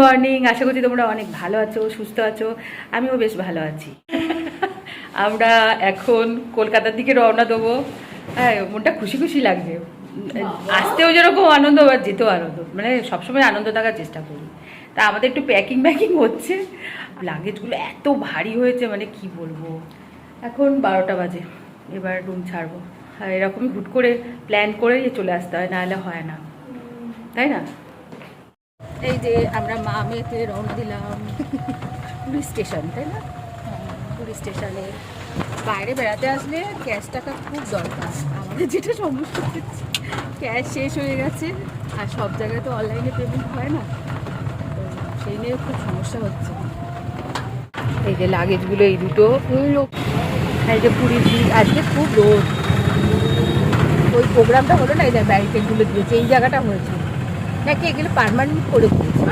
Morning আশা করছি তোমরা অনেক ভালো আছো, সুস্থ আছো, আমিও বেশ ভালো আছি। আমরা এখন কলকাতার দিকে রওনা দেবো। হ্যাঁ মনটা খুশি খুশি লাগছে। আসতেও যেরকম আনন্দ, আবার যেতেও আনন্দ। মানে সবসময় আনন্দ থাকার চেষ্টা করি। তা আমাদের একটু প্যাকিং প্যাকিং হচ্ছে। লাগেজগুলো এত ভারী হয়েছে মানে কি বলব? এখন বারোটা বাজে। এবার রুম ছাড়বো। আর এরকমই হুট করে প্ল্যান করেই চলে আসতে হয়, নাহলে হয় না। তাই না? এই যে আমরা মা মেয়েতে রওনা দিলাম। পুরী স্টেশন, তাই না? পুরী স্টেশনে। বাইরে বেড়াতে আসলে ক্যাশ টাকা খুব দরকার। আমাদের যেটা সমস্যা হচ্ছে, ক্যাশ শেষ হয়ে গেছে আর সব জায়গায় তো অনলাইনে পেমেন্ট হয় না। তো সেই নিয়ে খুব সমস্যা হচ্ছে। এই যে লাগেজগুলো এই দুটো এই যে পুরী ব্রিজ আজকে খুব রোদ। ওই প্রোগ্রামটা হলো না, এই যে ব্যারিকেডগুলো দিয়েছে, এই জায়গাটা হয়েছে। নাকি এগুলো পার্মানেন্ট করে দিয়েছে?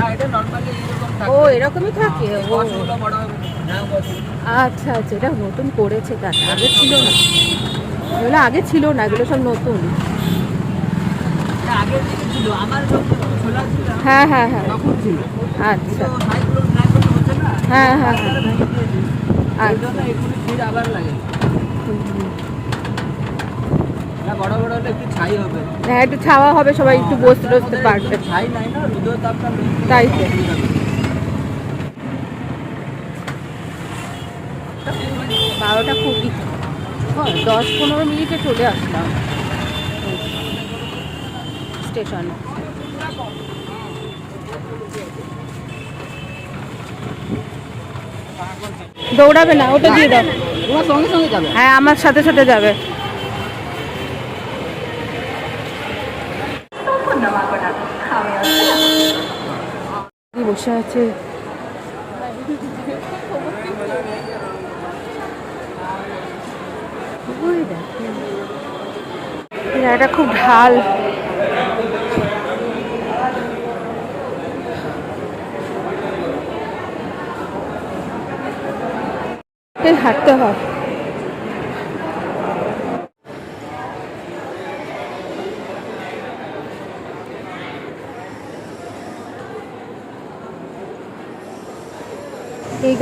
থাকে। ও এরকমই থাকে? ও। হবে না বসগুলো আচ্ছা আচ্ছা এটা নতুন করেছে তার। আগে ছিল না। এগুলো আগে ছিল না এগুলো সব নতুন। হ্যাঁ হ্যাঁ হ্যাঁ। আচ্ছা। হ্যাঁ, হ্যাঁ, হ্যাঁ। আচ্ছা। আবার লাগে এটা বড় বড় হলে একটু ছাই হবে হ্যাঁ একটু ছাওয়া হবে সবাই একটু বসতে টসতে পারবে। তাই তো। বারোটা কুড়ি। হ্যাঁ দশ পনেরো মিনিটে চলে আসলাম। স্টেশনে। দৌড়াবে না ওটা দিয়ে দাও। তোমার সঙ্গে সঙ্গে যাবে? হ্যাঁ আমার সাথে সাথে যাবে কি বসে আছে। জায়গাটা খুব ঢাল। হাঁটতে হয়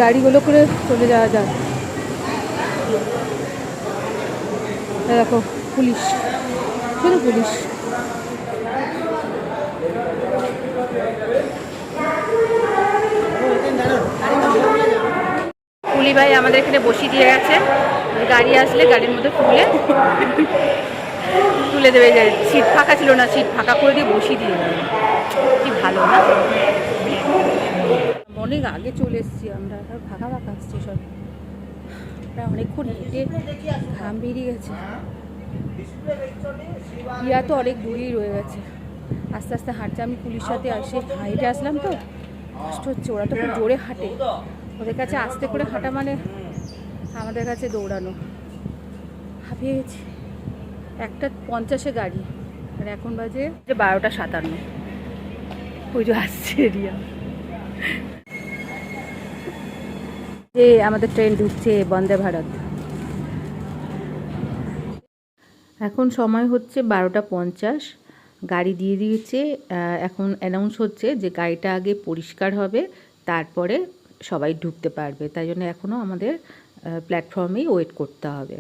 গাড়িগুলো করে চলে যাওয়া যায় দেখো, পুলিশ। শুধু পুলিশ? পুলি ভাই আমাদের এখানে বসিয়ে দিয়ে গেছে। গাড়ি আসলে গাড়ির মধ্যে তুলে তুলে দেবে। সিট ফাঁকা ছিল না, সিট ফাঁকা করে দিয়ে বসিয়ে দিয়ে কি ভালো না? অনেক আগে চলে এসেছি আমরা ফাঁকা ফাঁকা সব। প্রায় অনেকক্ষণ হেঁটে ঘাম বেরিয়ে গেছে। ইয়া তো অনেক দূরেই রয়ে গেছে। আস্তে আস্তে হাঁটছে, আমি পুলিশ সাথে আসে হাইটে আসলাম তো। কষ্ট হচ্ছে, ওরা তো খুব জোরে হাঁটে। ওদের কাছে আস্তে করে হাঁটা মানে আমাদের কাছে দৌড়ানো। হাঁপিয়ে গেছি একটা পঞ্চাশে গাড়ি, আর এখন বাজে বারোটা সাতান্ন। পুজো আসছে, রিয়া। যে আমাদের ট্রেন ঢুকছে বন্দে ভারত। এখন সময় হচ্ছে বারোটা পঞ্চাশ। গাড়ি দিয়ে দিয়েছে এখন অ্যানাউন্স হচ্ছে যে গাড়িটা আগে পরিষ্কার হবে, তারপরে সবাই ঢুকতে পারবে। তাই জন্য এখনও আমাদের প্ল্যাটফর্মেই ওয়েট করতে হবে।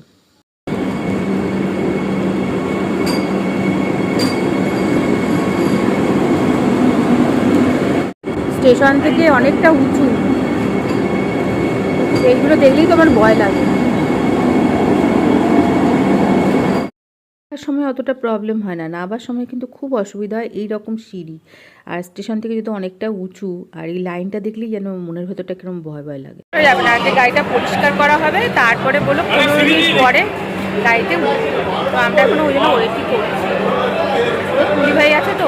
স্টেশন থেকে অনেকটা উঁচু। এইগুলো দেখলেই তো আমার ভয় লাগে। সময় অতটা প্রবলেম হয় না। না আবার সময় কিন্তু খুব অসুবিধা হয় এই রকম সিঁড়ি। আর স্টেশন থেকে যদি অনেকটা উঁচু আর এই লাইনটা দেখলেই যেন মনের ভেতরটা কীরকম ভয় ভয় লাগে। যাবে না আগে গাড়িটা পরিষ্কার করা হবে তারপরে বলো পনেরো মিনিট পরে গাড়িতে তো আমরা এখনও ওই জন্য ওয়েটই করছি। কুলি ভাই আছে তো?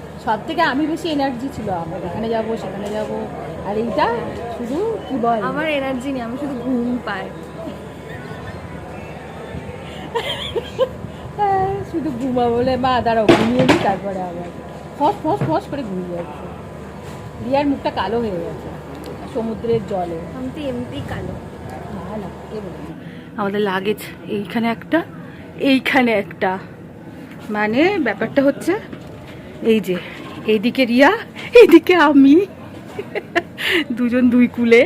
সব থেকে আমি বেশি এনার্জি ছিল আমার। এখানে যাব সেখানে যাব। আর এইটা শুধু কি বল? আমার এনার্জি নেই আমি শুধু ঘুম পাই। শুধু ঘুমা বলে মা দাঁড়াও ঘুমিয়ে নিই তারপরে আবার। ফস ফস ফস করে ঘুমিয়ে যাচ্ছে। রিয়ার মুখটা কালো হয়ে গেছে সমুদ্রের জলে। আমি তো এমনিতেই কালো। আমাদের লাগেজ এইখানে একটা এইখানে একটা। মানে ব্যাপারটা হচ্ছে এই যে এইদিকে রিয়া এইদিকে আমি। দুজন দুই কুলে।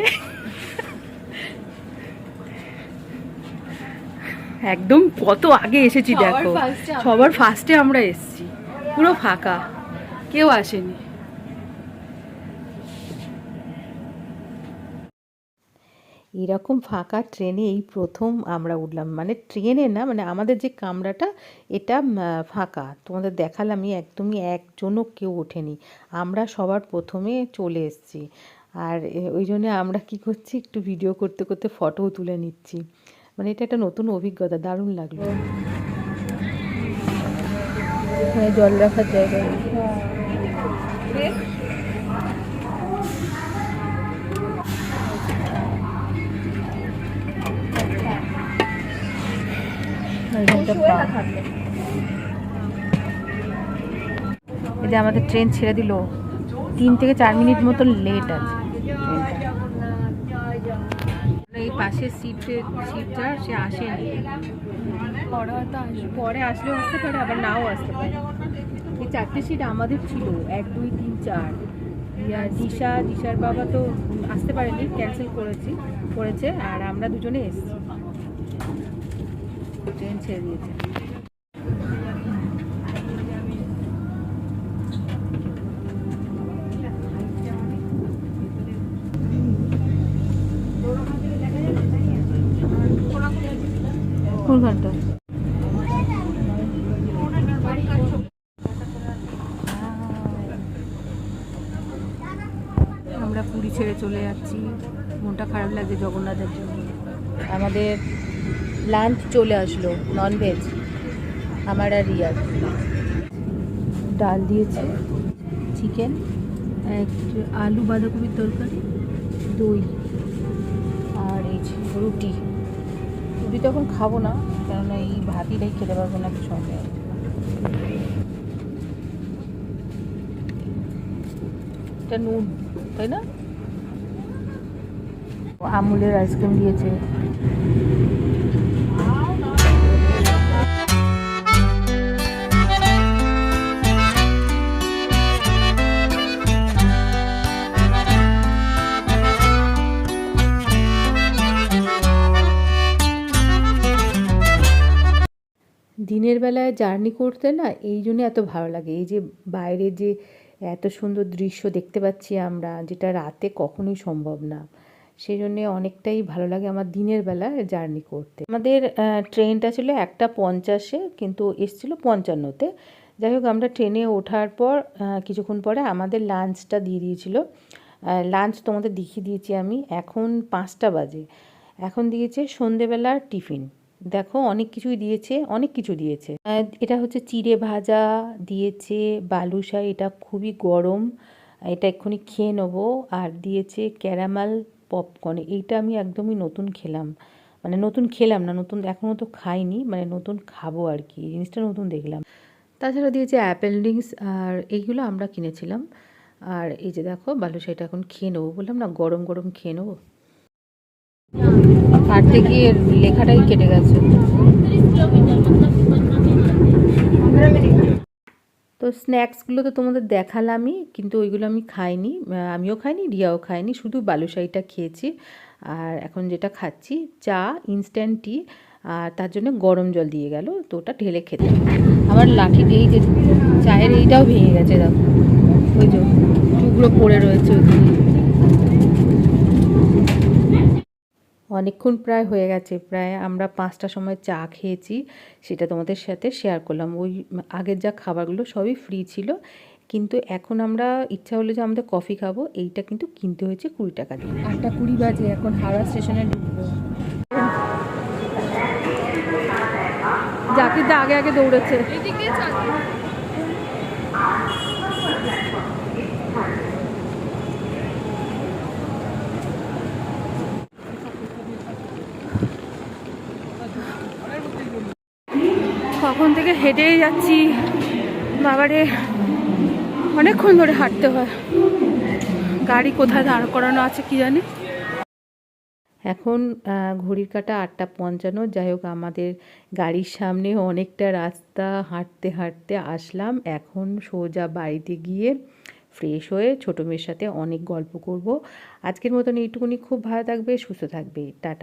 একদম কত আগে এসেছি দেখো। সবার ফার্স্টে আমরা এসছি। পুরো ফাঁকা। কেউ আসেনি। এরকম ফাঁকা ট্রেনে এই প্রথম আমরা উঠলাম। মানে ট্রেনে না মানে আমাদের যে কামরাটা, এটা ফাঁকা। তোমাদের দেখালামই একদমই একজনও কেউ ওঠেনি। আমরা সবার প্রথমে চলে এসেছি। আর ওই জন্য আমরা কি করছি, একটু ভিডিও করতে করতে ফটোও তুলে নিচ্ছি। মানে এটা একটা নতুন অভিজ্ঞতা, দারুণ লাগল। এখানে জল রাখার জায়গা যে আমাদের ট্রেন ছেড়ে দিল তিন থেকে চার মিনিট মতো লেট আছে এই পাশের সিটে সিটটা সে আসেনি। পরে হয়তো আসব। পরে আসলেও আসতে পারে আবার নাও আসতে পারে। এই চারটে সিট আমাদের ছিল এক দুই তিন চার। দিশা দিশার বাবা তো আসতে পারেনি ক্যান্সেল করেছি করেছে আর আমরা দুজনে এসেছি। ট্রেন ছেড়ে দিয়েছে। আমরা পুরী ছেড়ে চলে যাচ্ছি। মনটা খারাপ লাগছে জগন্নাথের জন্য। আমাদের লাঞ্চ চলে আসলো ননভেজ আমার আর রিয়ার ডাল দিয়েছে চিকেন একটু আলু বাঁধাকপির তরকারি, দই, আর এই রুটি। রুটি তখন খাব না, কেননা এই ভাতিটাই খেতে পারব না সঙ্গে এটা নুন, তাই না? আমুলের আইসক্রিম দিয়েছে। দিনের বেলায় জার্নি করতে না এই জন্য এত ভালো লাগে। এই যে বাইরে যে এত সুন্দর দৃশ্য দেখতে পাচ্ছি আমরা, যেটা রাতে কখনোই সম্ভব না। সেই জন্যে অনেকটাই ভালো লাগে আমার দিনের বেলা জার্নি করতে। আমাদের ট্রেনটা ছিল একটা পঞ্চাশে, কিন্তু এসছিল পঞ্চান্নতে। যাই হোক, আমরা ট্রেনে ওঠার পর কিছুক্ষণ পরে আমাদের লাঞ্চটা দিয়ে দিয়েছিল। লাঞ্চ তোমাদের দেখিয়ে দিয়েছি আমি। এখন পাঁচটা বাজে। এখন দিয়েছে সন্ধেবেলার টিফিন। দেখো, অনেক কিছুই দিয়েছে, অনেক কিছু দিয়েছে। এটা হচ্ছে চিড়ে ভাজা দিয়েছে বালুশাই এটা খুবই গরম। এটা এক্ষুনি খেয়ে নেব। আর দিয়েছে ক্যারামাল পপকর্ন, এইটা আমি একদমই নতুন খেলাম। মানে নতুন খেলাম না, নতুন এখনও তো খাইনি মানে নতুন খাব আর কি জিনিসটা নতুন দেখলাম। তাছাড়া দিয়েছে অ্যাপেল ড্রিঙ্কস, আর এইগুলো আমরা কিনেছিলাম। আর এই যে দেখো বালুশাইটা এখন খেয়ে নেব বললাম না, গরম গরম খেয়ে নেব। কাটতে গিয়ে লেখাটাই কেটে গেছে। তো স্ন্যাক্সগুলো তো তোমাদের দেখালামই, কিন্তু ওইগুলো আমি খাইনি। আমিও খাইনি, রিয়াও খাইনি, শুধু বালুশাহিটা খেয়েছি। আর এখন যেটা খাচ্ছি, চা ইনস্ট্যান্ট টি আর তার জন্য গরম জল দিয়ে গেল, তো ওটা ঢেলে খেতে। আমার লাঠি এই যে চায়ের এইটাও ভেঙে গেছে, দেখো। ওই যে টুকরো পড়ে রয়েছে ওইখানে অনেকক্ষণ প্রায় হয়ে গেছে প্রায় আমরা পাঁচটার সময় চা খেয়েছি সেটা তোমাদের সাথে শেয়ার করলাম। ওই আগের যা খাবারগুলো সবই ফ্রি ছিল কিন্তু এখন আমরা ইচ্ছা হলো যে আমাদের কফি খাব এইটা কিন্তু কিনতে হয়েছে কুড়ি টাকা দিয়ে। আটটা কুড়ি বাজে এখন হাওড়া স্টেশনে ঢুকবো। জাকির দা আগে আগে দৌড়েছে। কখন থেকে হেঁটেই যাচ্ছি। বাবারে, অনেকক্ষণ ধরে হাঁটতে হয়। গাড়ি কোথায় দাঁড় করানো আছে কি জানি? এখন ঘড়ির কাটা আটটা পঞ্চান্ন। যাই হোক, আমাদের গাড়ির সামনে অনেকটা রাস্তা হাঁটতে হাঁটতে আসলাম। এখন সোজা বাড়িতে গিয়ে ফ্রেশ হয়ে ছোটো মেয়ের সাথে অনেক গল্প করব। আজকের মতন এইটুকুনি। খুব ভালো থাকবে, সুস্থ থাকবে। টাটা।